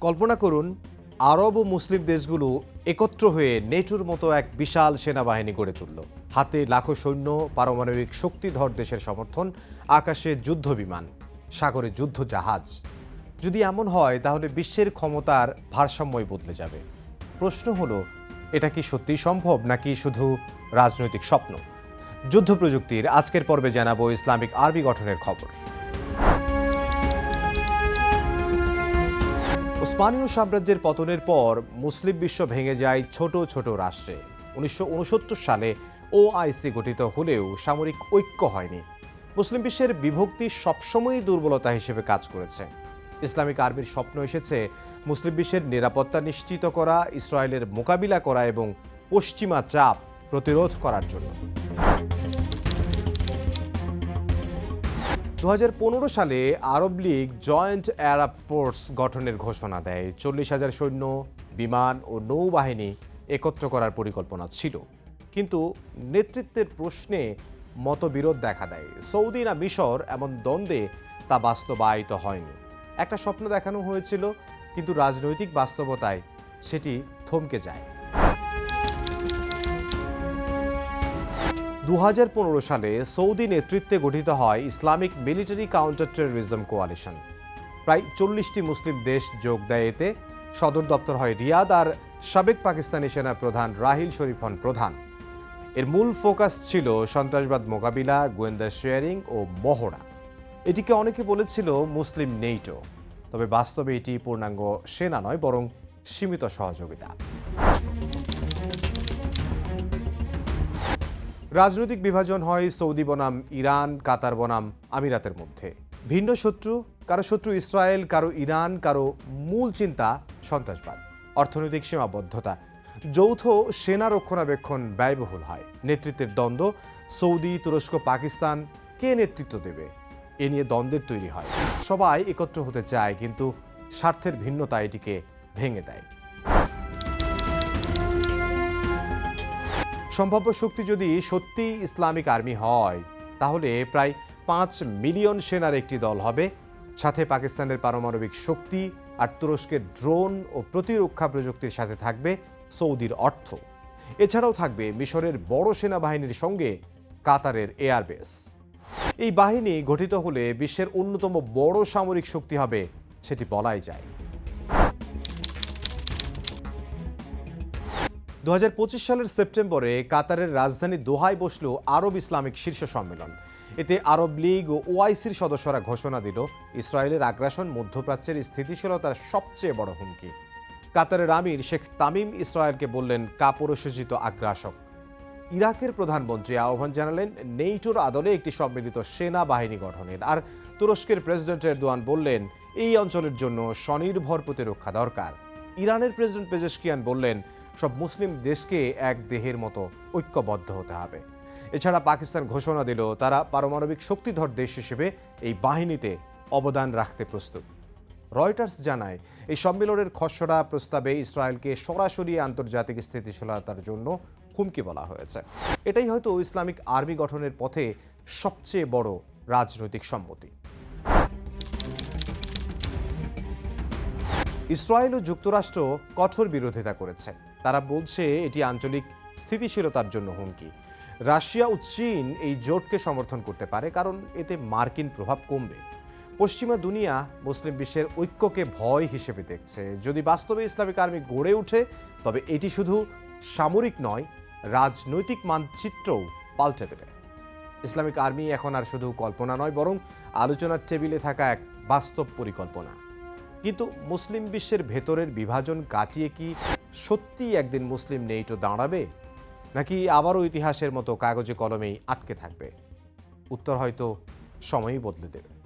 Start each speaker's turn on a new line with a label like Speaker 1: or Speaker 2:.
Speaker 1: কল্পনা করুন, আরব ও মুসলিম দেশগুলো একত্র হয়ে নেটোর মতো এক বিশাল সেনাবাহিনী গড়ে তুলল। হাতে লাখো সৈন্য, পারমাণবিক শক্তিধর দেশের সমর্থন, আকাশে যুদ্ধ বিমান, সাগরে যুদ্ধ জাহাজ। যদি এমন হয়, তাহলে বিশ্বের ক্ষমতার ভারসাম্যই বদলে যাবে। প্রশ্ন হলো, এটা কি সত্যিই সম্ভব, নাকি শুধু রাজনৈতিক স্বপ্ন? যুদ্ধ প্রযুক্তির আজকের পর্বে জানাব ইসলামিক আর্মি গঠনের খবর। উসমানীয় সাম্রাজ্যের পতনের পর মুসলিম বিশ্ব ভেঙে যায় ছোট ছোট রাষ্ট্রে। উনিশশো উনসত্তর সালে ওআইসি গঠিত হলেও সামরিক ঐক্য হয়নি। মুসলিম বিশ্বের বিভক্তি সবসময়ই দুর্বলতা হিসেবে কাজ করেছে। ইসলামিক আর্মির স্বপ্ন এসেছে মুসলিম বিশ্বের নিরাপত্তা নিশ্চিত করা, ইসরায়েলের মোকাবিলা করা এবং পশ্চিমা চাপ প্রতিরোধ করার জন্য। দু হাজার পনেরো সালে Arab League joint Arab force গঠনের ঘোষণা দেয়। চল্লিশ হাজার সৈন্য, বিমান ও নৌবাহিনী একত্র করার পরিকল্পনা ছিল। কিন্তু নেতৃত্বের প্রশ্নে মতবিরোধ দেখা দেয়। সৌদি না মিশর এমন দ্বন্দ্বে তা বাস্তবায়িত হয়নি। একটা স্বপ্ন দেখানো হয়েছিল, কিন্তু রাজনৈতিক বাস্তবতায় সেটি থমকে যায়। দু হাজার পনেরো সালে সৌদি নেতৃত্বে গঠিত হয় Islamic military counter terrorism coalition. প্রায় চল্লিশটি মুসলিম দেশ যোগ দেয় এতে। সদর দপ্তর হয় রিয়াদ আর সাবেক পাকিস্তানি সেনা প্রধান রাহিল শরীফ হন প্রধান। এর মূল ফোকাস ছিল সন্ত্রাসবাদ মোকাবিলা, গোয়েন্দা শেয়ারিং ও মহড়া। এটিকে অনেকে বলেছিল মুসলিম নেইটো। তবে বাস্তবে এটি পূর্ণাঙ্গ সেনা নয়, বরং সীমিত সহযোগিতা। রাজনৈতিক বিভাজন হয় সৌদি বনাম, ইরান, কাতার বনাম, আমিরাতের মধ্যে। ভিন্ন শত্রু, কারও শত্রু ইসরায়েল, কারও ইরান, কারও মূল চিন্তা সন্ত্রাসবাদ, অর্থনৈতিক সীমাবদ্ধতা, যৌথ সেনা রক্ষণাবেক্ষণ ব্যয়বহুল হয়। নেতৃত্বের দ্বন্দ্ব, সৌদি, তুরস্ক, পাকিস্তান, কে নেতৃত্ব দেবে? এ নিয়ে দ্বন্দ্বের তৈরি হয়। সবাই একত্র হতে চায়, কিন্তু স্বার্থের ভিন্নতা এটিকে ভেঙে দেয়। সম্ভাব্য শক্তি যদি সত্যি ইসলামিক আর্মি হয়, তাহলে প্রায় পাঁচ মিলিয়ন সেনার একটি দল হবে। সাথে পাকিস্তানের পারমাণবিক শক্তি আর তুরস্কের ড্রোন ও প্রতিরক্ষা প্রযুক্তির সাথে থাকবে সৌদির অর্থ। এছাড়াও থাকবে মিশরের বড় সেনাবাহিনীর সঙ্গে কাতারের এয়ারবেস। এই বাহিনী গঠিত হলে বিশ্বের অন্যতম বড় সামরিক শক্তি হবে, সেটি বলাই যায়। দু হাজার পঁচিশ সালের সেপ্টেম্বরে কাতারের রাজধানী দোহায় বসল আরব ইসলামিক শীর্ষ সম্মেলন। এতে আরব লীগ ও ওআইসির সদস্যরা ঘোষণা দিল, ইসরায়েলের আগ্রাসন মধ্যপ্রাচ্যের স্থিতিশীলতার সবচেয়ে বড় হুমকি। কাতারের আমির শেখ তামিম ইসরায়েলকে বললেন, কাপুরুষোচিত আগ্রাসক। ইরাকের প্রধানমন্ত্রী আহ্বান জানালেন, নেইটোর আদলে একটি সম্মিলিত সেনা বাহিনী গঠনের। আর তুরস্কের প্রেসিডেন্ট এরদোয়ান বললেন, এই অঞ্চলের জন্য স্বনির্ভর প্রতিরক্ষা দরকার। ইরানের প্রেসিডেন্ট পেজেশকিয়ান বললেন সব মুসলিম দেশকে এক দেহের মতো ঐক্যবদ্ধ হতে হবে। এছাড়া পাকিস্তান ঘোষণা দিল, তারা পারমাণবিক শক্তিধর দেশ হিসেবে এই বাহিনীতে অবদান রাখতে প্রস্তুত। রয়টার্স জানায়, এই সম্মেলনের খসড়া প্রস্তাবে ইসরায়েলকে সরাসরি আন্তর্জাতিক স্থিতিশীলতার জন্য হুমকি বলা হয়েছে। এটাই হয়তো ইসলামিক আর্মি গঠনের পথে সবচেয়ে বড় রাজনৈতিক সম্মতি। ইসরায়েল ও যুক্তরাষ্ট্র কঠোর বিরোধিতা করেছে। তারা বলছে এটি আঞ্চলিক স্থিতিশীলতার জন্য হুমকি। রাশিয়া ও চীন এই জোটকে সমর্থন করতে পারে, কারণ এতে মার্কিন প্রভাব কমবে। পশ্চিমা দুনিয়া মুসলিম বিশ্বের ঐক্যকে ভয় হিসেবে দেখছে। যদি বাস্তবে ইসলামিক আর্মি গড়ে ওঠে, তবে এটি শুধু সামরিক নয়, রাজনৈতিক মানচিত্রও পাল্টে দেবে। ইসলামিক আর্মি এখন আর শুধু কল্পনা নয়, বরং আলোচনার টেবিলে থাকা এক বাস্তব পরিকল্পনা। কিন্তু মুসলিম বিশ্বের ভেতরের বিভাজন কাটিয়ে কি সত্যিই একদিন মুসলিম নেইটো দাঁড়াবে? নাকি আবারও ইতিহাসের মতো কাগজে কলমেই আটকে থাকবে? উত্তর হয়তো সময়ই বদলে দেবে।